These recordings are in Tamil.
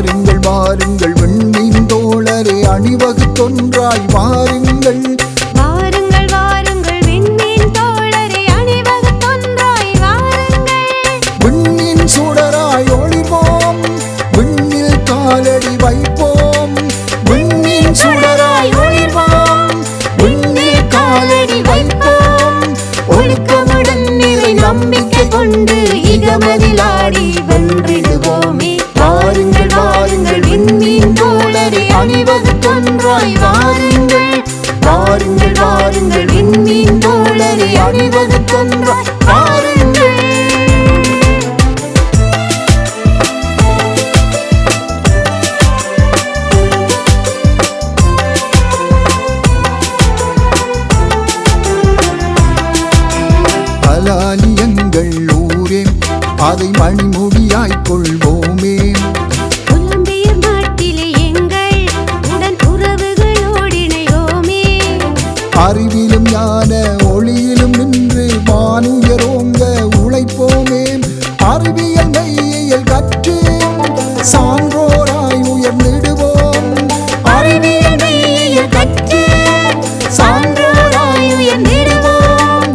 வாருங்கள் வாருங்கள் வெண்ணின் தோழரே அணிவகுத்தொன்றாய் வாருங்கள். கொன்றாய் வாருங்கள் வாருங்கள். வாருங்கள் விண்மீன் தோழரை அணிவது தந்தாய் வாருங்கள். பலாலியங்கள் ஊரே அதை மணிமுடியாய்க் கொள்வோம். ஒளியும் ஞான ஒளியிலும் நின்று வானுயரோங்க உழைப்போமே. அறிவியல் மெய்யியல் கற்று சான்றோராய் உயர்ந்திடுவோம். அறிவியல் மெய்யியல் கற்று சான்றோராய் உயர்ந்திடுவோம்.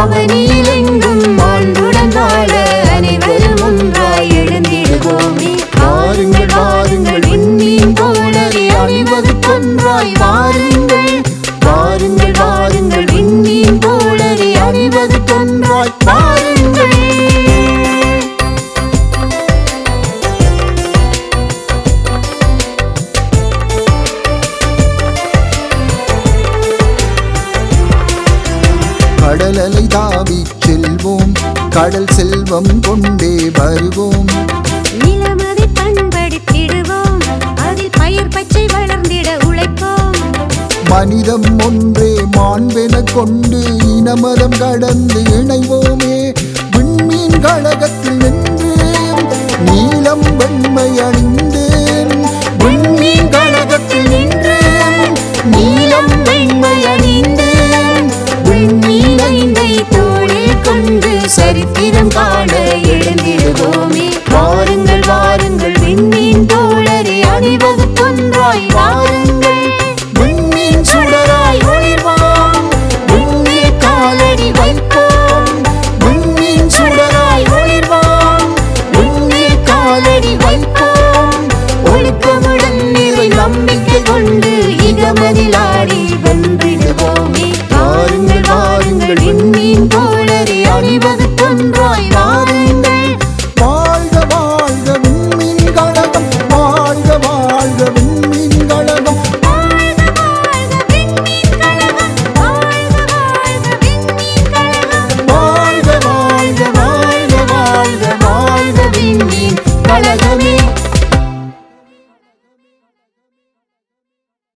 அவனியில் எங்கும் வாழ்வுடன் வாழ அனைவரும் ஒன்றாய் எழுந்திடுவோமே. வாருங்கள் வாருங்கள் விண்ணின் தோழரை அணிவது கொன்றாய் வாருங்கள் வாருங்கள் வாருங்கள் விண்மீன் தோழரை அணிவது கொன்றாய் வாருங்கள். கடலலை தாவிச் செல்வோம் கடல் செல்வம் கொண்டே வருவோம். நிலமதை பண்படுத்திடுவோம் அதில் பயிர் பச்சை உழைப்போம் மனிதம் ஒன்றே மாண்பென கொண்டு இனமதம் கடந்து இணைவோமே. விண்மீன் கழகத்தில் நின்றேன் நீளம் வெண்மை அணிந்தேன். விண்மீன் கழகத்தில் நின்றேன் நீளம் வெண்மை அணிந்தேன். விண்மீன் ஐந்தை கொண்டு சரித்த anyway.